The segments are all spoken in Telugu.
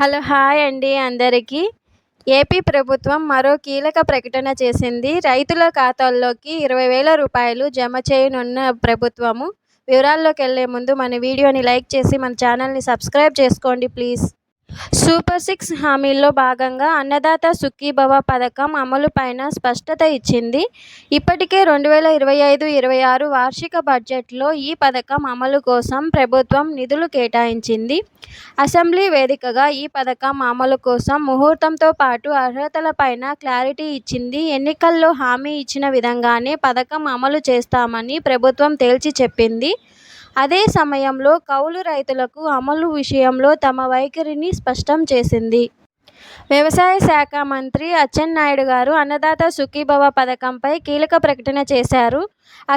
హలో హాయ్ అండి అందరికీ. ఏపీ ప్రభుత్వం మరో కీలక ప్రకటన చేసింది. రైతుల ఖాతాల్లోకి ఇరవై వేల రూపాయలు జమ చేయనున్న ప్రభుత్వము. వివరాల్లోకి వెళ్ళే ముందు మన వీడియోని లైక్ చేసి మన ఛానల్ని సబ్స్క్రైబ్ చేసుకోండి ప్లీజ్. సూపర్ సిక్స్ హామీల్లో భాగంగా అన్నదాత సుఖీభవ పథకం అమలుపైన స్పష్టత ఇచ్చింది. ఇప్పటికే రెండు వేల ఇరవై ఐదు ఇరవై ఆరు వార్షిక బడ్జెట్లో ఈ పథకం అమలు కోసం ప్రభుత్వం నిధులు కేటాయించింది. అసెంబ్లీ వేదికగా ఈ పథకం అమలు కోసం ముహూర్తంతో పాటు అర్హతలపైన క్లారిటీ ఇచ్చింది. ఎన్నికల్లో హామీ ఇచ్చిన విధంగానే పథకం అమలు చేస్తామని ప్రభుత్వం తేల్చి చెప్పింది. అదే సమయంలో కౌలు రైతులకు అమలు విషయంలో తమ వైఖరిని స్పష్టం చేసింది. వ్యవసాయ శాఖ మంత్రి అచ్చెన్నాయుడు గారు అన్నదాత సుఖీభవ పథకంపై కీలక ప్రకటన చేశారు.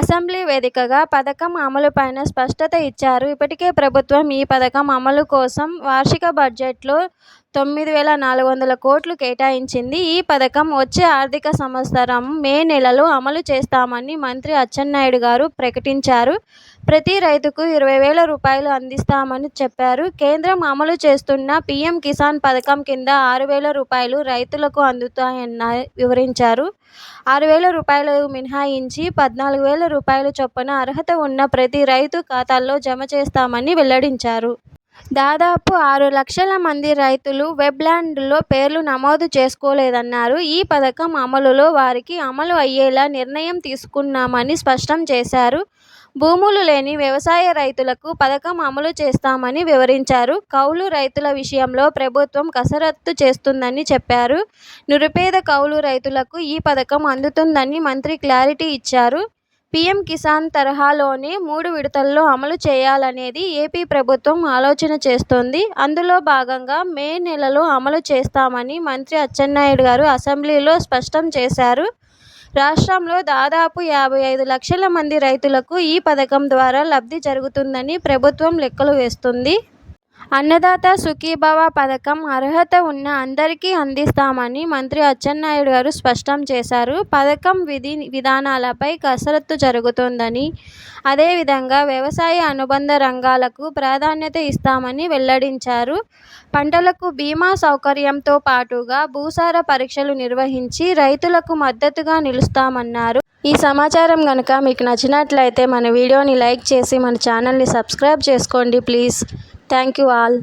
అసెంబ్లీ వేదికగా పథకం అమలుపైన స్పష్టత ఇచ్చారు. ఇప్పటికే ప్రభుత్వం ఈ పథకం అమలు కోసం వార్షిక బడ్జెట్లో తొమ్మిది వేల నాలుగు వందల కోట్లు కేటాయించింది. ఈ పథకం వచ్చే ఆర్థిక సంవత్సరం మే నెలలో అమలు చేస్తామని మంత్రి అచ్చెన్నాయుడు గారు ప్రకటించారు. ప్రతి రైతుకు ఇరవై వేల రూపాయలు అందిస్తామని చెప్పారు. కేంద్రం అమలు చేస్తున్న పీఎం కిసాన్ పథకం కింద ఆరు వేల రూపాయలు రైతులకు అందుతాయన్న వివరించారు. ఆరు వేల రూపాయలు మినహాయించి పద్నాలుగు వేల రూపాయల చొప్పున అర్హత ఉన్న ప్రతి రైతు ఖాతాల్లో జమ చేస్తామని వెల్లడించారు. దాదాపు ఆరు లక్షల మంది రైతులు వెబ్లాండ్లో పేర్లు నమోదు చేసుకోలేదన్నారు. ఈ పథకం అమలులో వారికి అమలు అయ్యేలా నిర్ణయం తీసుకున్నామని స్పష్టం చేశారు. భూములు లేని వ్యవసాయ రైతులకు పథకం అమలు చేస్తామని వివరించారు. కౌలు రైతుల విషయంలో ప్రభుత్వం కసరత్తు చేస్తుందని చెప్పారు. నిరుపేద కౌలు రైతులకు ఈ పథకం అందుతుందని మంత్రి క్లారిటీ ఇచ్చారు. పీఎం కిసాన్ తరహాలోనే మూడు విడతల్లో అమలు చేయాలనేది ఏపీ ప్రభుత్వం ఆలోచన చేస్తోంది. అందులో భాగంగా మే నెలలో అమలు చేస్తామని మంత్రి అచ్చెన్నాయుడు గారు అసెంబ్లీలో స్పష్టం చేశారు. రాష్ట్రంలో దాదాపు యాభై ఐదు లక్షల మంది రైతులకు ఈ పథకం ద్వారా లబ్ధి జరుగుతుందని ప్రభుత్వం లెక్కలు వేస్తుంది. అన్నదాత సుఖీభవ పథకం అర్హత ఉన్న అందరికీ అందిస్తామని మంత్రి అచ్చెన్నాయుడు గారు స్పష్టం చేశారు. పథకం విధి విధానాలపై కసరత్తు జరుగుతోందని అదేవిధంగా వ్యవసాయ అనుబంధ రంగాలకు ప్రాధాన్యత ఇస్తామని వెల్లడించారు. పంటలకు బీమా సౌకర్యంతో పాటుగా భూసార పరీక్షలు నిర్వహించి రైతులకు మద్దతుగా నిలుస్తామన్నారు. ఈ సమాచారం కనుక మీకు నచ్చినట్లయితే మన వీడియోని లైక్ చేసి మన ఛానల్ని సబ్స్క్రైబ్ చేసుకోండి ప్లీజ్. Thank you all